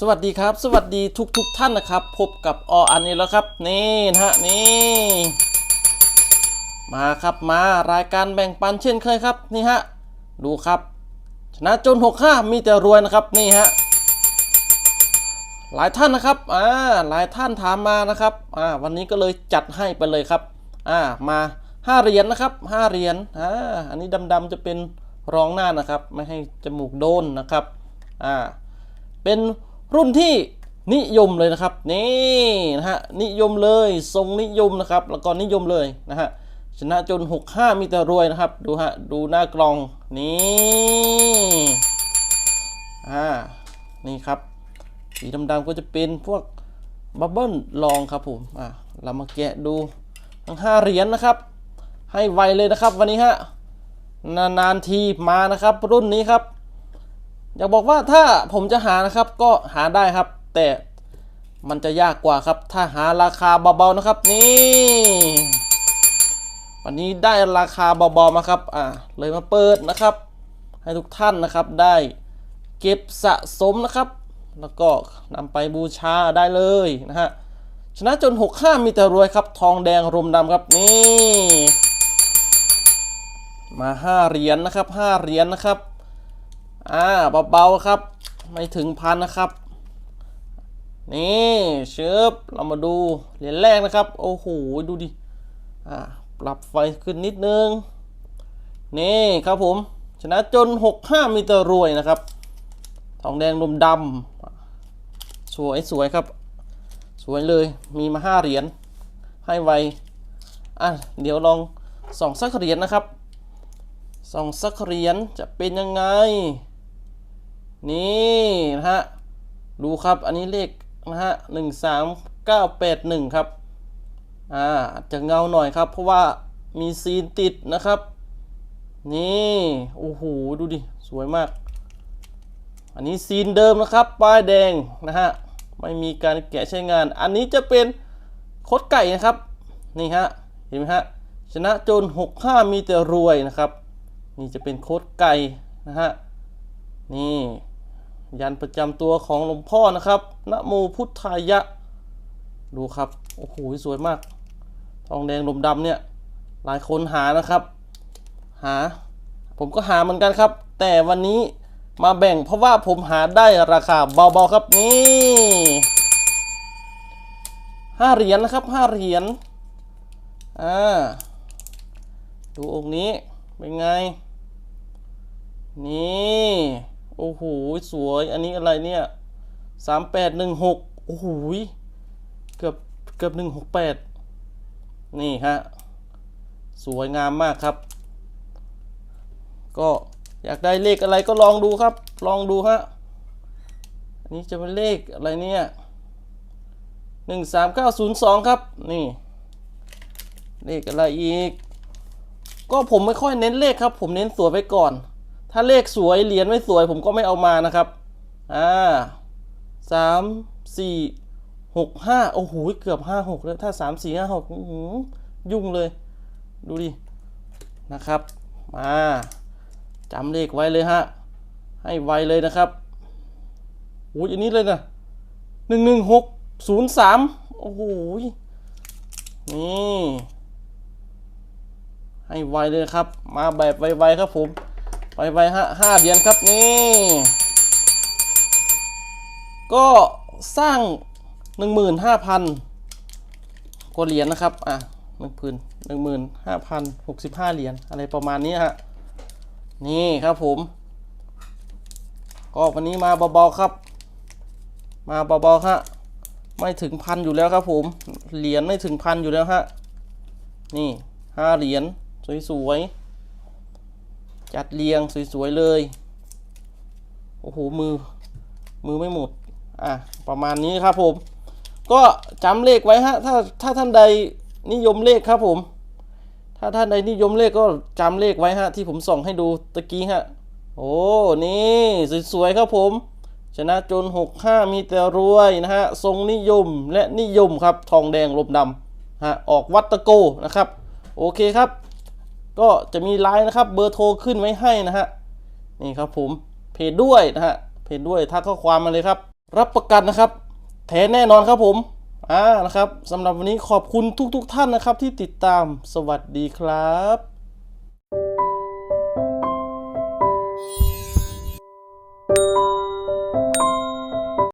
สวัสดีครับ สวัสดีทุกทุกๆท่านนะครับ พบกับออันนี้แล้วครับนี่นะฮะนี่มาครับมารายการแบ่งปันเช่นเคยครับนี่ฮะดูครับ ชนะจน6 5มีแต่รวยนะครับนี่ฮะหลายท่านนะครับอ่าหลายท่านถามมานะครับอ่าวันนี้ก็เลยจัดให้ไปเลยครับอ่ามา5เหรียญนะครับ5เหรียญอ่าอันนี้ดำๆจะเป็นรองหน้านะครับ ไม่ให้จมูกโดนนะครับอ่าเป็น รุ่นที่นิยมเลยนะครับ นี่นะฮะนิยมเลยทรงนิยมนะครับ แล้วก็นิยมเลยนะฮะชนะจน 65 มีแต่รวยนะครับ ดูฮะดูหน้ากลองนี่อ่านี่ครับ สีดำๆก็จะเป็นพวกบับเบิ้ลลองครับผมอ่าเรามาแกะดูทั้ง 5 เหรียญนะครับ ให้ไวเลยนะครับวันนี้ฮะนานๆทีมานะครับ รุ่นนี้ครับ อยากบอกว่าถ้าผมจะหานะครับก็หาได้ครับ แต่มันจะยากกว่าครับ ถ้าหาราคาเบาๆนะครับ นี่ วันนี้ได้ราคาเบาๆมาครับ อ่าเลยมาเปิดนะครับ ให้ทุกท่านนะครับได้เก็บสะสมนะครับ แล้วก็นำไปบูชาได้เลยนะฮะชนะจน 65 มีแต่รวยครับ ทองแดงรมดำครับนี่ มา 5 เหรียญนะครับ 5 เหรียญนะครับ อ่าเบาๆครับ ไม่ถึงพันนะครับ นี่เชิบเรามาดูเหรียญแรกนะครับ โอ้โห ดูดิ อ่า ปรับไฟขึ้นนิดนึง นี่ครับผม ชนะจน 65 มีแต่รวยนะครับ ทองแดงลมดำสวยสวยครับ สวยเลย มีมา 5 เหรียญ ให้ไว อะ เดี๋ยวลองส่องสักเหรียญนะครับส่องสักเหรียญจะเป็นยังไง นี่นะฮะ ดูครับอันนี้เลขนะฮะหนึ่งสามเก้าแปดหนึ่งครับ อ่าจะเงาหน่อยครับ เพราะว่ามีซีนติดนะครับ นี่ โอ้โห ดูดิ สวยมาก อันนี้ซีนเดิมนะครับ ป้ายแดงนะฮะ ไม่มีการแกะใช้งาน อันนี้จะเป็นโคดไก่นะครับ นี่ฮะ เห็นไหมฮะ ชนะจน 65 มีแต่รวยนะครับ นี่จะเป็นโค้ดไก่นะฮะ นี่ ยันประจำตัวของหลวงพ่อนะครับนะโมพุทธายะ ดูครับ โอ้โห สวยมาก ทองแดงลมดำเนี่ย หลายคนหานะครับ หา ผมก็หาเหมือนกันครับ แต่วันนี้มาแบ่งเพราะว่าผมหาได้ราคาเบาๆครับนี่ห้าเหรียญนะครับห้าเหรียญ อ่า ดูองค์นี้เป็นไง นี่ โอ้โหสวย อันนี้อะไรเนี่ยสามแปดหนึ่งหกโอ้โหเกือบเกือบหนึ่งหกแปดนี่ฮะ สวยงามมากครับ ก็อยากได้เลขอะไรก็ลองดูครับ ลองดูฮะ อันนี้จะเป็นเลขอะไรเนี่ยหนึ่งสามเก้าศูนย์สองครับ นี่ เลขอะไรอีก ก็ผมไม่ค่อยเน้นเลขครับ ผมเน้นสวยไปก่อน ถ้าเลขสวยเหรียญไม่สวยผมก็ไม่เอามานะครับ อ่าสามสี่หกห้าโอ้โหเกือบห้าหกแล้วถ้าสามสี่ห้าหกยุ่งเลย ดูดิ นะครับ มาจำเลขไว้เลยฮะ ให้ไวเลยนะครับโอ้ยอันนี้เลยนะหนึ่งหนึ่งหกศูนย์สามโอ้โหนี่ให้ไวเลยครับ มาแบบไวๆครับผม ไวๆฮะห้าเหรียญครับนี่ก็สร้างหนึ่งหมื่นห้าพันกว่าเหรียญนะครับ อะหนึ่งพันหนึ่งหมื่นห้าพันหกสิบห้าเหรียญอะไรประมาณนี้ฮะ นี่ครับผม ก็วันนี้มาเบาๆครับ มาเบาๆฮะ ไม่ถึงพันอยู่แล้วครับผม เหรียญไม่ถึงพันอยู่แล้วฮะ นี่ห้าเหรียญสวยๆ จัดเรียงสวยๆเลย โอ้โห มือ มือไม่หมด อะ ประมาณนี้ครับผม ก็จำเลขไว้ฮะ ถ้า ถ้าท่านใดนิยมเลขครับผม ถ้าท่านใดนิยมเลขก็จำเลขไว้ฮะ ที่ผมส่องให้ดูตะกี้ฮะ โอ้ นี่สวยๆครับผม ชนะจน 65 มีแต่รวยนะฮะ ทรงนิยมและนิยมครับ ทองแดงลมดำฮะ ออกวัดตะโกนะครับ โอเคครับ ก็จะมีไลน์นะครับเบอร์โทรขึ้นไว้ให้นะฮะนี่ครับผมเพจด้วยนะฮะเพจด้วยทักข้อความมาเลยครับ รับประกันนะครับ แท้แน่นอนครับผมอ่านะครับสำหรับวันนี้ขอบคุณทุกๆทท่านนะครับที่ติดตามสวัสดีครับ